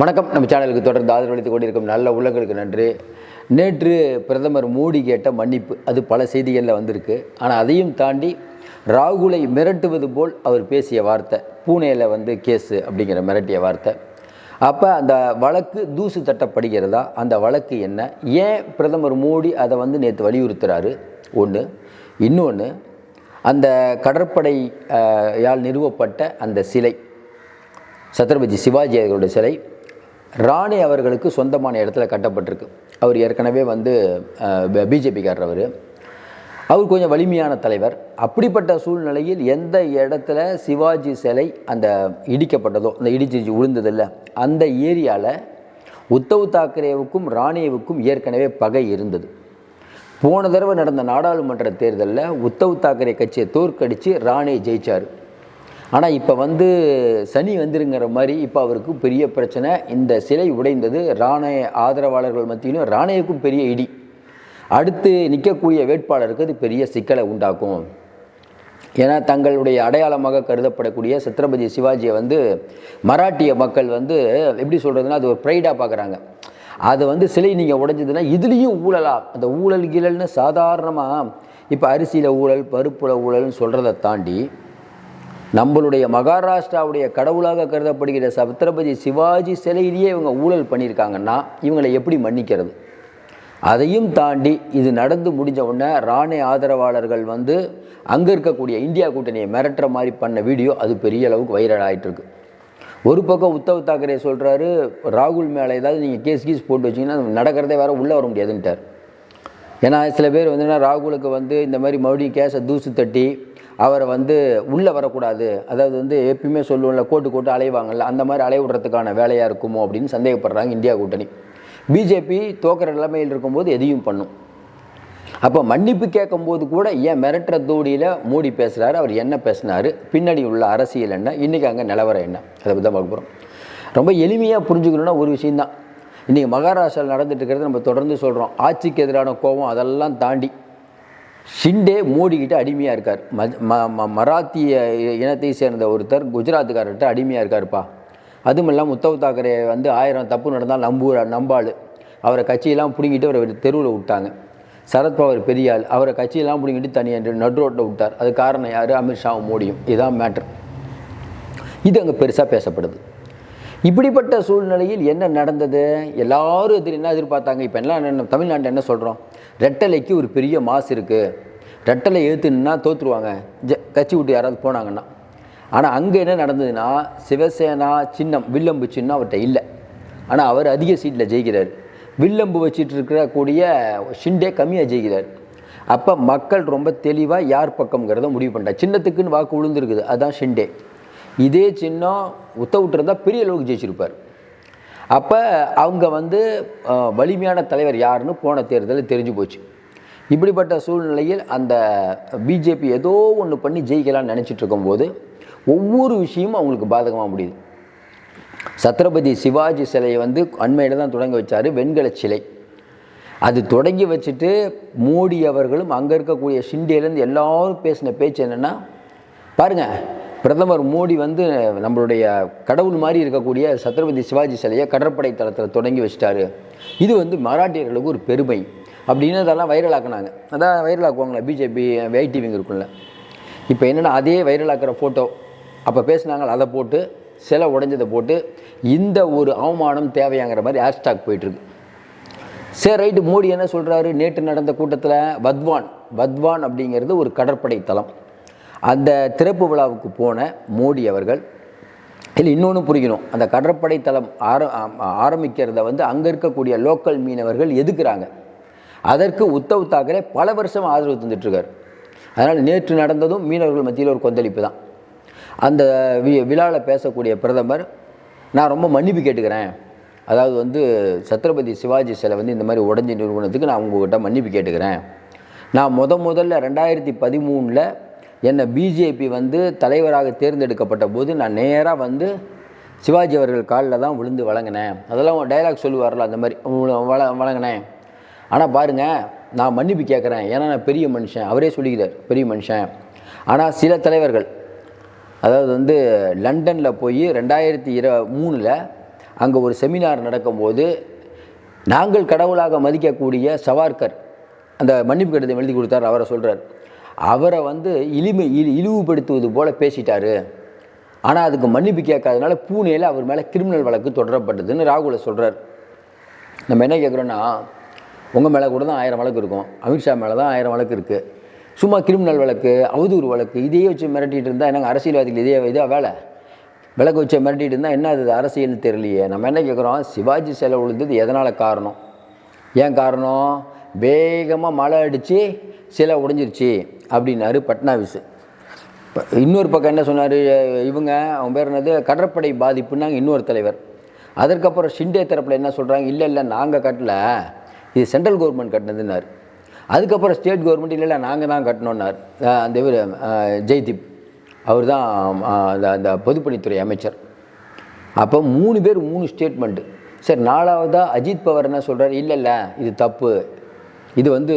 வணக்கம். நம்ம சேனலுக்கு தொடர்ந்து ஆதரவளித்துக் கொண்டிருக்கும் நல்ல உள்ளங்களுக்கு நன்றி. நேற்று பிரதமர் மோடி கேட்ட மன்னிப்பு அது பல செய்திகளில் வந்திருக்கு. ஆனால் அதையும் தாண்டி ராகுலை மிரட்டுவது போல் அவர் பேசிய வார்த்தை பூனேயில் வந்து கேஸு அப்படிங்கிற மிரட்டிய வார்த்தை. அப்போ அந்த வழக்கு தூசு தட்டப்படுகிறதா? அந்த வழக்கு என்ன? ஏன் பிரதமர் மோடி அதை வந்து நேற்று வலியுறுத்துறாரு? ஒன்று இன்னொன்று அந்த கடற்படை யால் நிறுவப்பட்ட அந்த சிலை சத்ரபதி சிவாஜி அவர்களுடைய சிலை ராணி அவர்களுக்கு சொந்தமான இடத்துல கட்டப்பட்டிருக்கு. அவர் ஏற்கனவே வந்து பிஜேபிக்காரர் அவர். அவர் கொஞ்சம் வலிமையான தலைவர். அப்படிப்பட்ட சூழ்நிலையில் எந்த இடத்துல சிவாஜி சிலை அந்த இடிக்கப்பட்டதோ அந்த இடிச்சு விழுந்ததில்ல அந்த ஏரியாவில் உத்தவ் தாக்கரேவுக்கும் ராணியவுக்கும் ஏற்கனவே பகை இருந்தது. போன தடவை நடந்த நாடாளுமன்ற தேர்தலில் உத்தவ் தாக்கரே கட்சியை தோற்கடித்து ராணே ஜெயிச்சார். ஆனால் இப்போ வந்து சனி வந்துருங்கிற மாதிரி இப்போ அவருக்கு பெரிய பிரச்சனை. இந்த சிலை உடைந்தது ராணே ஆதரவாளர்கள் மத்தியிலும் ராணேவுக்கும் பெரிய இடி. அடுத்து நிற்கக்கூடிய வேட்பாளருக்கு அது பெரிய சிக்கலை உண்டாக்கும். ஏன்னா தங்களுடைய அடையாளமாக கருதப்படக்கூடிய சத்ரபதி சிவாஜியை வந்து மராட்டிய மக்கள் வந்து எப்படி சொல்கிறதுனா அது ஒரு ப்ரைடாக பார்க்குறாங்க அது வந்து சிலை நீங்கள் உடைஞ்சதுன்னா இதுலேயும் ஊழலாக அந்த ஊழல் கீழல்னு சாதாரணமாக இப்போ அரிசியில் ஊழல் பருப்பில் ஊழல்னு சொல்கிறத தாண்டி நம்மளுடைய மகாராஷ்டிராவுடைய கடவுளாக கருதப்படுகிற சத்ரபதி சிவாஜி சிலையிலேயே இவங்க ஊழல் பண்ணியிருக்காங்கன்னா இவங்களை எப்படி மன்னிக்கிறது? அதையும் தாண்டி இது நடந்து முடிஞ்ச உடனே ராணே ஆதரவாளர்கள் வந்து அங்கே இருக்கக்கூடிய இந்தியா கூட்டணியை மிரட்டுற மாதிரி பண்ண வீடியோ அது பெரிய அளவுக்கு வைரல் ஆகிட்டுருக்கு ஒரு பக்கம் உத்தவ் தாக்கரே சொல்கிறாரு ராகுல் மேலே ஏதாவது நீங்கள் கேஸ் கீஸ் போட்டு வச்சிங்கன்னா நடக்கிறதே வேறு உள்ளே வர முடியாதுன்ட்டார். ஏன்னா சில பேர் வந்து என்ன, ராகுலுக்கு வந்து இந்த மாதிரி மறுபடியும் கேஸை தூசு தட்டி அவரை வந்து உள்ளே வரக்கூடாது. அதாவது வந்து எப்பயுமே சொல்லுவோம்ல கோட்டு கோட்டு அலைவாங்கல்ல அந்த மாதிரி அலைய விடுறதுக்கான வேலையாக இருக்குமோ அப்படின்னு சந்தேகப்படுறாங்க இந்தியா கூட்டணி. பிஜேபி தோக்கிற நிலைமையில் இருக்கும்போது எதையும் பண்ணும். அப்போ மன்னிப்பு கேட்கும்போது கூட ஏன் மிரட்டுற தோடியில் மோடி பேசுகிறாரு அவர் என்ன பேசினார் பின்னாடி உள்ள அரசியல் என்ன இன்றைக்கி அங்கே நிலவரம் என்ன அதை பற்றி தான் பார்க்க போகிறோம் ரொம்ப எளிமையாக புரிஞ்சுக்கணுன்னா ஒரு விஷயந்தான் இன்றைக்கி மகாராஷ்டிராவில் நடந்துட்டு இருக்கிறது நம்ம தொடர்ந்து சொல்கிறோம் ஆட்சிக்கு எதிரான கோபம் அதெல்லாம் தாண்டி. ஷிண்டே மோடிக்கிட்ட அடிமையாக இருக்கார். ம ம- ம- மராத்திய இனத்தை சேர்ந்த ஒருத்தர் குஜராத்துக்காரர்கிட்ட அடிமையாக இருக்காருப்பா. அதுவும் இல்லாமல் உத்தவ் தாக்கரே வந்து ஆயிரம் தப்பு நடந்தால் நம்பூரா நம்பாள். அவரை கட்சியெல்லாம் பிடுங்கிட்டு அவரை தெருவில் விட்டாங்க. சரத்பவர் பெரியாள் அவரை கட்சியெல்லாம் பிடுங்கிட்டு தனியாக நடு ரோட்டில் விட்டார். அது காரணம் யார்? அமித்ஷாவும் மோடியும். இதுதான் மேட்ரு இது அங்கே பெருசாக பேசப்படுது. இப்படிப்பட்ட சூழ்நிலையில் என்ன நடந்தது? எல்லாரும் எதிர் என்ன எதிர்பார்த்தாங்க? இப்போ என்ன தமிழ்நாட்டில் என்ன சொல்கிறோம் ரெட்டலைக்கு ஒரு பெரிய மாசு இருக்குது ரெட்டலை ஏற்றுனா தோற்றுருவாங்க ஜ கட்சி விட்டு யாராவது போனாங்கன்னா. ஆனால் அங்கே என்ன நடந்ததுன்னா சிவசேனா சின்னம் வில்லம்பு சின்னம் அவர்கிட்ட இல்லை. ஆனால் அவர் அதிக சீட்டில் ஜெயிக்கிறார். வில்லம்பு வச்சுட்டு இருக்கிற கூடிய ஷிண்டே கம்மியாக ஜெயிக்கிறார். அப்போ மக்கள் ரொம்ப தெளிவாக யார் பக்கம்ங்கிறத முடிவு பண்ணிட்டார் சின்னத்துக்குன்னு வாக்கு விழுந்துருக்குது அதுதான் ஷிண்டே. இதே சின்னம் உத்தவிட்டு இருந்தால் பெரிய அளவுக்கு ஜெயிச்சிருப்பார். அப்போ அவங்க வந்து வலிமையான தலைவர் யாருன்னு போன தேர்தலில் தெரிஞ்சு போச்சு. இப்படிப்பட்ட சூழ்நிலையில் அந்த பிஜேபி ஏதோ ஒன்று பண்ணி ஜெயிக்கலாம்னு நினச்சிட்டு இருக்கும்போது ஒவ்வொரு விஷயமும் அவங்களுக்கு பாதகமாக முடியுது. சத்ரபதி சிவாஜி சிலையை வந்து அண்மையில் தான் தொடங்கி வச்சார் வெண்கல சிலை. அது தொடங்கி வச்சுட்டு மோடி அவர்களும் அங்கே இருக்கக்கூடிய ஷிண்டேலேருந்து எல்லாரும் பேசின பேச்சு என்னென்னா பாருங்க பிரதமர் மோடி வந்து நம்மளுடைய கடவுள் மாதிரி இருக்கக்கூடிய சத்ரபதி சிவாஜி சிலையை கடற்படை தளத்தில் தொடங்கி வச்சிட்டாரு. இது வந்து மராட்டியர்களுக்கு ஒரு பெருமை. அப்படின்னு அதெல்லாம் வைரலாக்குனாங்க. அதான் வைரலாக்குவாங்களே பிஜேபி வைடிவிங்க இருக்குல்ல இப்போ என்னென்னா அதே வைரலாக்குற ஃபோட்டோ அப்போ பேசுனாங்களா அதை போட்டு சிலை உடைஞ்சதை போட்டு இந்த ஒரு அவமானம் தேவையாங்கிற மாதிரி ஹேஷ்டாக் போயிட்டுருக்கு. சரி ரைட்டு மோடி என்ன சொல்கிறாரு நேற்று நடந்த கூட்டத்தில் வத்வான் வத்வான் அப்படிங்கிறது ஒரு கடற்படை தளம். அந்த திறப்பு விழாவுக்கு போன மோடி அவர்கள் இல்லை இன்னொன்று புரியணும் அந்த கடற்படை தளம் ஆர ஆரம்பிக்கிறத வந்து அங்கே இருக்கக்கூடிய லோக்கல் மீனவர்கள் எதுக்குறாங்க? அதற்கு உத்தவ் தாக்கரே பல வருஷம் ஆதரவு தந்துட்டுருக்கார். அதனால் நேற்று நடந்ததும் மீனவர்கள் மத்தியில் ஒரு கொந்தளிப்பு தான். அந்த வி விழாவில் பேசக்கூடிய பிரதமர் நான் ரொம்ப மன்னிப்பு கேட்டுக்கிறேன். அதாவது வந்து சத்ரபதி சிவாஜி சிலை வந்து இந்த மாதிரி உடஞ்சி நிறுவனத்துக்கு நான் உங்கள்கிட்ட மன்னிப்பு கேட்டுக்கிறேன். நான் முத முதல்ல ரெண்டாயிரத்தி பதிமூணில் என்னை பிஜேபி வந்து தலைவராக தேர்ந்தெடுக்கப்பட்ட போது நான் நேராக வந்து சிவாஜி அவர்கள் காலில் தான் விழுந்து வழங்கினேன். அதெல்லாம் டைலாக் சொல்லுவார்ல அந்த மாதிரி வள வழங்கினேன். ஆனால் பாருங்கள் நான் மன்னிப்பு கேட்குறேன். ஏன்னா நான் பெரிய மனுஷன். அவரே சொல்லிக்கிறார் பெரிய மனுஷன். ஆனால் சில தலைவர்கள் அதாவது வந்து லண்டனில் போய் ரெண்டாயிரத்தி இர மூணில் அங்கே ஒரு செமினார் நடக்கும்போது நாங்கள் கடவுளாக மதிக்கக்கூடிய சவார்கர் அந்த மன்னிப்பு கடிதம் எழுதி கொடுத்தார் அவரை சொல்கிறார் அவரை வந்து இழிமை இழி இழிவுபடுத்துவது போல் பேசிட்டாரு. ஆனால் அதுக்கு மன்னிப்பு கேட்காதனால பூனேயில் அவர் மேலே கிரிமினல் வழக்கு தொடரப்பட்டதுன்னு ராகுல சொல்கிறார் நம்ம என்ன கேட்குறோன்னா உங்கள் மேலே கூட தான் ஆயிரம் வழக்கு இருக்கும். அமித்ஷா மேலே தான் ஆயிரம் வழக்கு இருக்குது சும்மா கிரிமினல் வழக்கு அவதூறு வழக்கு இதையே வச்சு மிரட்டிகிட்டு இருந்தால் என்னங்க அரசியல்வாதிகள் இதே இதா வேலை? விளக்கு வச்சு மிரட்டிகிட்டு இருந்தால் என்ன அது அரசியல்னு தெரியலையே. நம்ம என்ன கேட்குறோம் சிவாஜி சிலை விழுந்தது எதனால் காரணம்? ஏன் காரணம்? வேகமாக மழை அடித்து சிலை உடைஞ்சிருச்சு அப்படின்னாரு பட்னாவிஸ். இன்னொரு பக்கம் என்ன சொன்னார்? இவங்க அவன் பேர் என்னது? கடற்படை பாதிப்புன்னாங்க இன்னொரு தலைவர். அதற்கப்புறம் ஷிண்டே தரப்பில் என்ன சொல்கிறாங்க இல்லை இல்லை நாங்கள் கட்டல. இது சென்ட்ரல் கவர்மெண்ட் கட்டினதுன்னார். அதுக்கப்புறம் ஸ்டேட் கவர்மெண்ட் இல்லை இல்லை நாங்கள் தான் கட்டினோன்னார் அந்த இவர் ஜெய்தீப். அவர் தான் அந்த அந்த பொதுப்பணித்துறை அமைச்சர். அப்போ மூணு பேர் மூணு ஸ்டேட்மெண்ட்டு சரி நாலாவதாக அஜித் பவர் என்ன சொல்கிறார் இல்லை இல்லை இது தப்பு. இது வந்து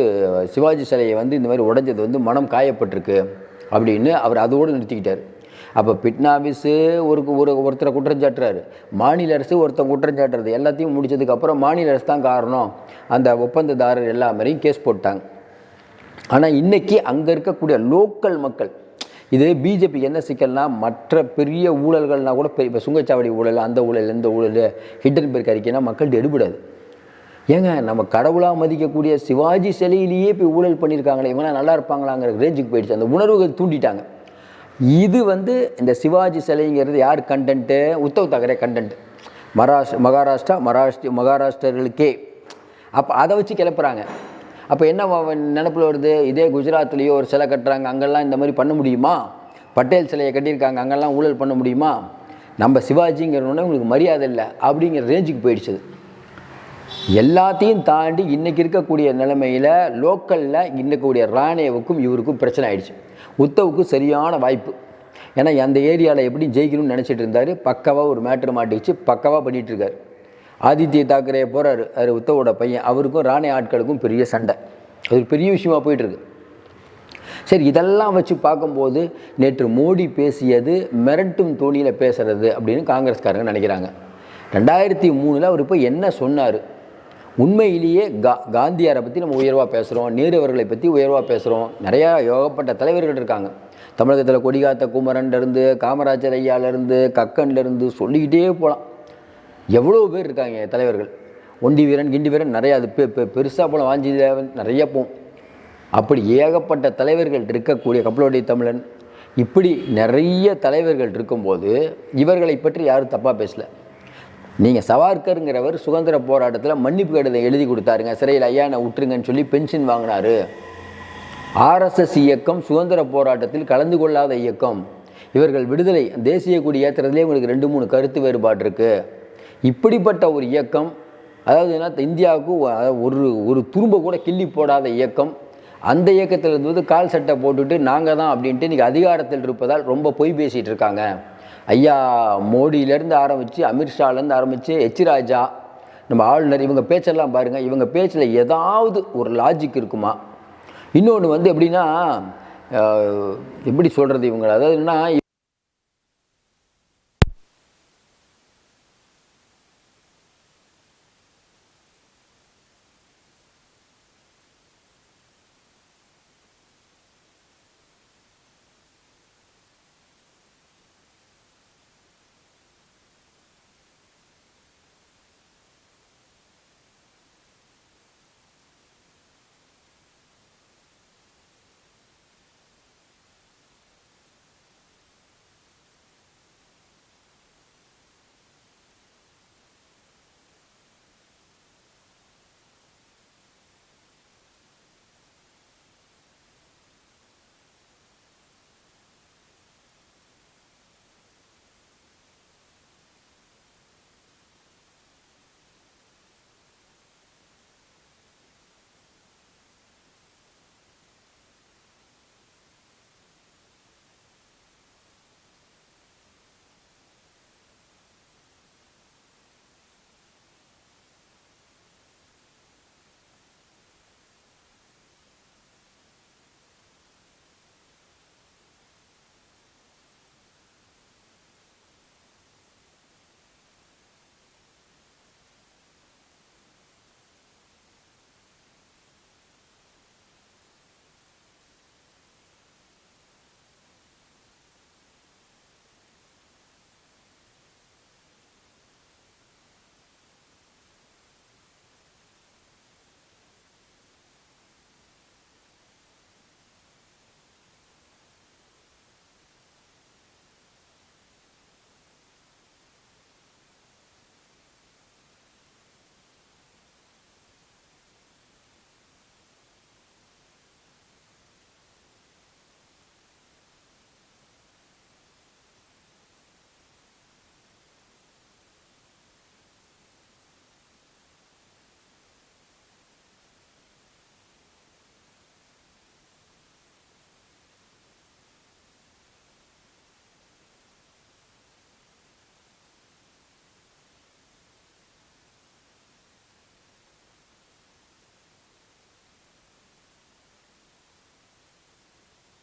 சிவாஜி சிலையை வந்து இந்த மாதிரி உடைஞ்சது வந்து மனம் காயப்பட்டிருக்கு அப்படின்னு அவர் அதோடு நிறுத்திக்கிட்டார். அப்போ பிட்னாபிஸு ஒரு ஒரு ஒருத்தரை குற்றம் சாட்டுறாரு. மாநில அரசு ஒருத்தன் குற்றம் சாட்டுறது எல்லாத்தையும் முடிச்சதுக்கப்புறம் மாநில அரசு தான் காரணம். அந்த ஒப்பந்ததாரர் எல்லா கேஸ் போட்டாங்க. ஆனால் இன்றைக்கி அங்கே இருக்கக்கூடிய லோக்கல் மக்கள் இது பிஜேபி என்ன சிக்கல்னா மற்ற பெரிய ஊழல்கள்னா கூட இப்போ சுங்கச்சாவடி ஊழல் அந்த ஊழல் இந்த ஊழல் ஹிட்டன்பெர்க் அறிக்கைனா மக்கள்கிட்ட எடுபடாது. ஏங்க நம்ம கடவுளாக மதிக்கக்கூடிய சிவாஜி சிலையிலேயே போய் ஊழல் பண்ணியிருக்காங்களே இவங்களாம் நல்லா இருப்பாங்களாங்கிற ரேஞ்சுக்கு போயிடுச்சு. அந்த உணர்வுகள் தூண்டிட்டாங்க. இது வந்து இந்த சிவாஜி சிலைங்கிறது யார் கண்டென்ட்டு உத்தவ் தாக்கரே கண்டென்ட் மகாராஷ் மகாராஷ்டிரா மகாராஷ்டிர மகாராஷ்டிரர்களுக்கே. அப்போ அதை வச்சு கிளப்புறாங்க. அப்போ என்ன நினப்பில் வருது? இதே குஜராத்லேயோ ஒரு சிலை கட்டுறாங்க அங்கெல்லாம் இந்த மாதிரி பண்ண முடியுமா? பட்டேல் சிலையை கட்டியிருக்காங்க அங்கெல்லாம் ஊழல் பண்ண முடியுமா? நம்ம சிவாஜிங்கிறவொன்னே உங்களுக்கு மரியாதை இல்லை அப்படிங்கிற ரேஞ்சுக்கு போயிடுச்சு எல்லாத்தையும் தாண்டி இன்றைக்கி இருக்கக்கூடிய நிலைமையில் லோக்கலில் இருக்கக்கூடிய ராணேவுக்கும் இவருக்கும் பிரச்சனை ஆயிடுச்சு. உத்தவுக்கு சரியான வாய்ப்பு. ஏன்னா அந்த ஏரியாவில் எப்படி ஜெயிக்கணும்னு நினச்சிட்டு இருந்தார். பக்காவாக ஒரு மேட்ரு மாட்டிச்சு பக்காவாக பண்ணிகிட்டு இருக்கார். ஆதித்ய தாக்கரே போகிறாரு அவர் உத்தவோட பையன். அவருக்கும் ராணே ஆட்களுக்கும் பெரிய சண்டை. அது ஒரு பெரிய விஷயமா போயிட்டுருக்கு சரி இதெல்லாம் வச்சு பார்க்கும்போது நேற்று மோடி பேசியது மிரட்டும் தோணியில் பேசுறது அப்படின்னு காங்கிரஸ்காரங்க நினைக்கிறாங்க. ரெண்டாயிரத்தி மூணில் அவர் இப்போ என்ன சொன்னார்? உண்மையிலேயே கா காந்தியாரை பற்றி நம்ம உயர்வாக பேசுகிறோம் நேரு அவர்களை பற்றி உயர்வாக பேசுகிறோம் நிறையா யோகப்பட்ட தலைவர்கள் இருக்காங்க. தமிழகத்தில் கொடிகாத்த குமரன்லேருந்து காமராஜர் ஐயாலேருந்து கக்கன்லேருந்து சொல்லிக்கிட்டே போகலாம் எவ்வளோ பேர் இருக்காங்க தலைவர்கள். ஒண்டி வீரன் கிண்டி வீரன் நிறையா அது பெ பெ பெருசாக போல வாஞ்சி தேவன் நிறைய போகும் அப்படி ஏகப்பட்ட தலைவர்கள் இருக்கக்கூடிய கப்பலோடைய தமிழன். இப்படி நிறைய தலைவர்கள் இருக்கும்போது இவர்களை பற்றி யாரும் தப்பாக பேசல. நீங்கள் சவார்கருங்கிறவர் சுதந்திர போராட்டத்தில் மன்னிப்பு கடிதம் எழுதி கொடுத்தாருங்க. சிறையில் ஐயா நான் விட்டுருங்கன்னு சொல்லி பென்ஷன் வாங்கினாரு. ஆர்எஸ்எஸ் இயக்கம் சுதந்திர போராட்டத்தில் கலந்து கொள்ளாத இயக்கம். இவர்கள் விடுதலை தேசிய கொடி ஏற்றுறதுலேயே உங்களுக்கு ரெண்டு மூணு கருத்து வேறுபாடு இருக்குது இப்படிப்பட்ட ஒரு இயக்கம் அதாவது என்ன இந்தியாவுக்கு அதாவது ஒரு ஒரு துரும்ப கூட கிள்ளி போடாத இயக்கம். அந்த இயக்கத்தில் இருந்து கால் சட்டை போட்டுட்டு நாங்கள் தான் அப்படின்ட்டு இன்றைக்கி அதிகாரத்தில் இருப்பதால் ரொம்ப பொய் பேசிகிட்டு இருக்காங்க. ஐயா மோடியிலேருந்து ஆரம்பித்து அமித்ஷாலேருந்து ஆரம்பித்து எச் ராஜா நம்ம ஆளுநர் இவங்க பேச்செல்லாம் பாருங்கள் இவங்க பேச்சில் ஏதாவது ஒரு லாஜிக் இருக்குமா? இன்னொன்று வந்து எப்படின்னா எப்படி சொல்கிறது இவங்க அதாவது என்ன